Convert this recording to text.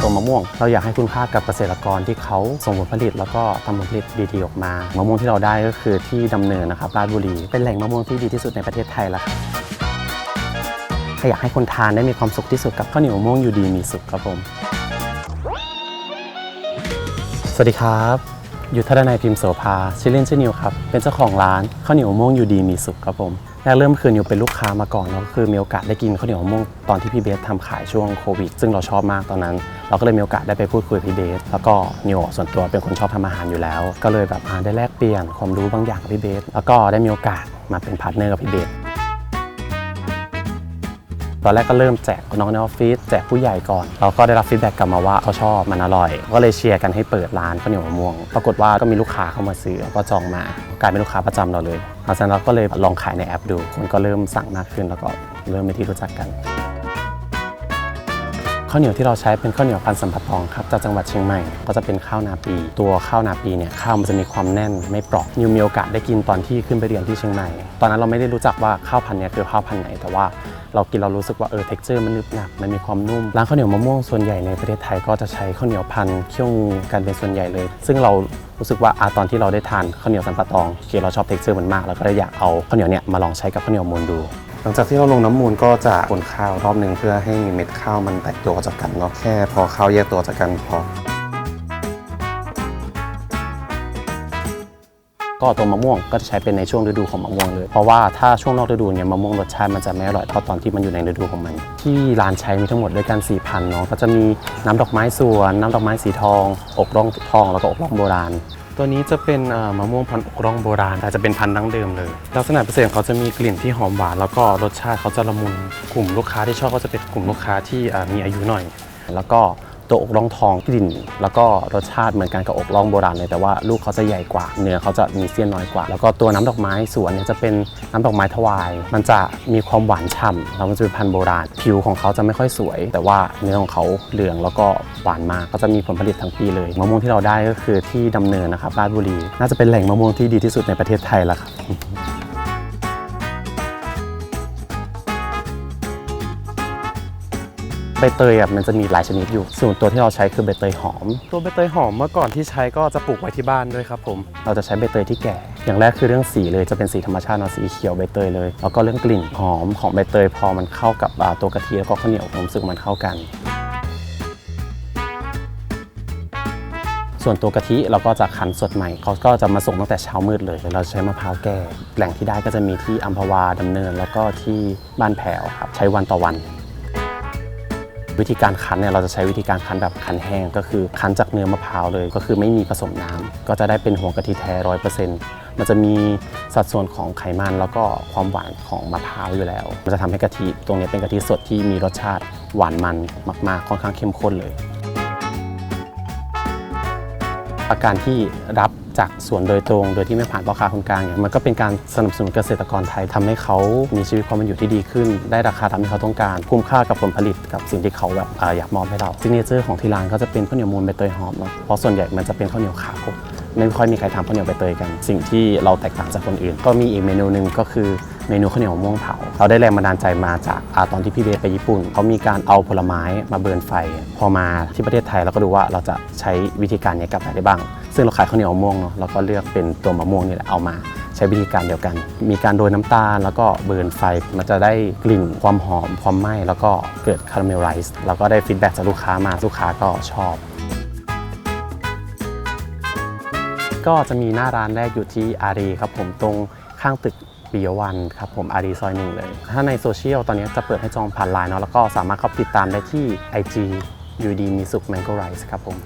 ตัวมะม่วงเราอยากให้คุณค่ากับเกษตรกรที่เขาส่งผลผลิต แล้วก็ทำผลผลิตดีๆออกมามะม่วงที่เราได้ก็คือที่ดำเนินนะครับราชบุรีเป็นแหล่งมะม่วงที่ดีที่สุดในประเทศไทยแล้วครับอยากให้คนทานได้มีความสุขที่สุดกับข้าวเหนียวมะม่วงอยู่ดีมีสุขครับผม สวัสดีครับยุทธดนัยพิมพ์โสภาชื่อเล่นชื่อนิวครับเป็นเจ้าของร้านข้าวเหนียวมะม่วงอยู่ดีมีสุขครับผม รกเริ่มคือนิวเป็นลูกค้ามาก่อนเนาะก็คือมีโอกาสได้กินข้าวเหนียวมะม่วงตอนที่พี่เบสทำขายช่วงโควิด ซึ่งเราชอบมากตอนนั้น เราก็เลยมีโอกาสได้ไปพูดคุยกับพี่เบส แล้วก็นิวส่วนตัวเป็นคนชอบทำอาหารอยู่แล้ว ก็เลยแบบได้แลกเปลี่ยนความรู้บางอย่างกับพี่เบส แล้วก็ได้มีโอกาสมาเป็นพาร์ทเนอร์กับพี่เบส ตอนแรกก็เริ่มแจกน้องในออฟฟิศแจกผู้ใหญ่ก่อน เราก็ได้รับฟีดแบ็กกลับมาว่าเขาชอบมันอร่อย ก็เลยเชียร์กันให้เปิดร้านข้าวเหนียวมะม่วง ปรากฏว่าก็มีลูกค้าเข้ามาซื้อแล้วก็จองมากลายเป็นลูกค้าประจำเราเลยหลังจากนั้นเราก็เลยลองขายในแอปดู คนก็เริ่มสั่งมากขึ้นแล้วก็เริ่มเป็นที่รู้จักกัน ข้าวเหนียวที่เราใช้เป็นข้าวเหนียวพันสัมปะตองครับจากจังหวัดเชียงใหม่ ก็จะเป็นข้าวนาปี ตัวข้าวนาปีเนี่ยข้าวมันจะมีความแน่นไม่เปราะนิวมีโอกาสได้กินตอนที่ขึ้นไปเรียนที่เชียงใหม่ ตอนนั้นเราไม่ได้รู้จักว่าข้าวพันธุ์เนี้ยคือข้าวพันธุ์ไหน แต่ว่าเรากินเรารู้สึกว่าเออเท็กเจอร์มันนึบหนับมันมีความนุ่มร้านข้าวเหนียวมะม่วงส่วนใหญ่ในประเทศไทยก็จะใช้ข้าวเหนียวพันธุ์เคี่ยวงูกันเป็นส่วนใหญ่เลย ซึ่งเรารู้สึกว่าอาตอนที่เราได้ทานข้าวเหนียวสัมปะตองโอเคเราชอบเท็กเจอร์มันมาก แล้วก็เลยอยากเอาข้าวเหนียวเนี่ยมาลองใช้กับข้าวเหนียวมูนดู หลังจากที่เราลงน้ำมูลก็จะคนข้าวรอบหนึ่งเพื่อให้เม็ดข้าวมันแตกตัวออกจากกันเนาะแค่พอข้าวแยกตัวจากกันพอก็ตัวมะม่วงก็จะใช้เป็นในช่วงฤดูของมะม่วงเลย เพราะว่าถ้าช่วงนอกฤดูเนี่ยมะม่วงรสชาติมันจะไม่อร่อยเท่าตอนที่มันอยู่ในฤดูของมัน ที่ร้านใช้มีทั้งหมดด้วยกัน4พันเนาะก็จะมีน้ำดอกไม้สวน น้ำดอกไม้สีทองอกร่องทองแล้วก็อกร่องโบราณ ตัวนี้จะเป็นมะม่วงพันธุ์อกร่องโบราณแต่จะเป็นพันธุ์ดั้งเดิมเลย ลักษณะพิเศษของเขาจะมีกลิ่นที่หอมหวานแล้วก็รสชาติเขาจะละมุนกลุ่มลูกค้าที่ชอบก็จะเป็นกลุ่มลูกค้าที่มีอายุหน่อย แล้วก็ ตัวอกร่องทองกลิ่น แล้วก็รสชาติเหมือนกันกับอกร่องโบราณเลยแต่ว่าลูกเขาจะใหญ่กว่า เนื้อเขาจะมีเสี้ยนน้อยกว่า แล้วก็ตัวน้ำดอกไม้สวนเนี่ยจะเป็นน้ำดอกไม้ถวาย มันจะมีความหวานฉ่ำแล้วมันจะเป็นพันธุ์โบราณ ผิวของเขาจะไม่ค่อยสวย แต่ว่าเนื้อของเขาเหลืองแล้วก็หวานมากก็จะมีผลผลิตทั้งปีเลยมะม่วงที่เราได้ก็คือที่ดำเนินนะครับราชบุรี น่าจะเป็นแหล่งมะม่วงที่ดีที่สุดในประเทศไทยแล้วครับ ใบเตยอะมันจะมีหลายชนิดอยู่ ส่วนตัวที่เราใช้คือใบเตยหอม ตัวใบเตยหอมเมื่อก่อนที่ใช้ก็จะปลูกไว้ที่บ้านด้วยครับผม เราจะใช้ใบเตยที่แก่ อย่างแรกคือเรื่องสีเลยจะเป็นสีธรรมชาติเนาะสีเขียวใบเตยเลย แล้วก็เรื่องกลิ่นหอมของใบเตยพอมันเข้ากับอ่าตัวกะทิแล้วก็ข้าวเหนียวผมรู้สึกมันเข้ากันส่วนตัวกะทิเราก็จะคั้นสดใหม่เขาก็จะมาส่งตั้งแต่เช้ามืดเลย เราใช้มะพร้าวแก่แหล่งที่ได้ก็จะมีที่อัมพวาดำเนิน แล้วก็ที่บ้านแผวครับ ใช้วันต่อวัน วิธีการคั้นเนี่ยเราจะใช้วิธีการคั้นแบบคั้นแห้ง ก็คือคั้นจากเนื้อมะพร้าวเลย ก็คือไม่มีผสมน้ำก็จะได้เป็นหัวกะทิแท้ร้อยเปอร์เซ็นต์มันจะมีสัดส่วนของไขมันแล้วก็ความหวานของมะพร้าวอยู่แล้ว มันจะทำให้กะทิตรงนี้เป็นกะทิสดที่มีรสชาติหวานมันมากๆ ค่อนข้างเข้มข้นเลย อาการที่รับ จากสวนโดยตรง โดยที่ไม่ผ่านพ่อค้าคนกลางเนี่ยมันก็เป็นการสนับสนุนเกษตรกรไทยทำให้เขามีชีวิตความเป็นอยู่ที่ดีขึ้น ได้ราคาตามที่เขาต้องการ คุ้มค่ากับผลผลิตกับสิ่งที่เขาแบบออยากมอบให้เราซิกเนเจอร์ของที่ร้านก็จะเป็นข้าวเหนียวมูนใบเตยหอมเนาะเพราะส่วนใหญ่มันจะเป็นข้าวเหนียวขาวไม่ค่อยมีใครทำข้าวเหนียวใบเตยกัน สิ่งที่เราแตกต่างจากคนอื่น ก็มีอีกเมนูหนึ่งก็คือเมนูข้าวเหนียวมะม่วงเผาเราได้แรงบันดาลใจมาจากอาตอนที่พี่เบสไปญี่ปุ่นเขามีการเอาผลไม้มาเบิร์นไฟ พอมาที่ประเทศไทยเราก็ดูว่าเราจะใช้วิธีการนี้กับอะไรได้บ้าง ซึ่งเราขายข้าวเหนียวมะม่วงเนาะเราก็เลือกเป็นตัวมะม่วงนี่แหละเอามา ใช้วิธีการเดียวกัน มีการโรยน้ำตาลแล้วก็เบิร์นไฟมันจะได้กลิ่นความหอมความไหม้แล้วก็เกิดคาราเมลไรซ์แล้วก็ได้ฟีดแบ็กจากลูกค้ามาลูกค้าก็ชอบก็จะมีหน้าร้านแรกอยู่ที่อารีครับผมตรงข้างตึกปิยวันครับผมอารีซอยหนึ่งเลย ถ้าในโซเชียลตอนนี้จะเปิดให้จองผ่านไลน์เนาะแล้วก็สามารถเข้าติดตามได้ที่ IG UD มีสุข Mango Rice ครับผม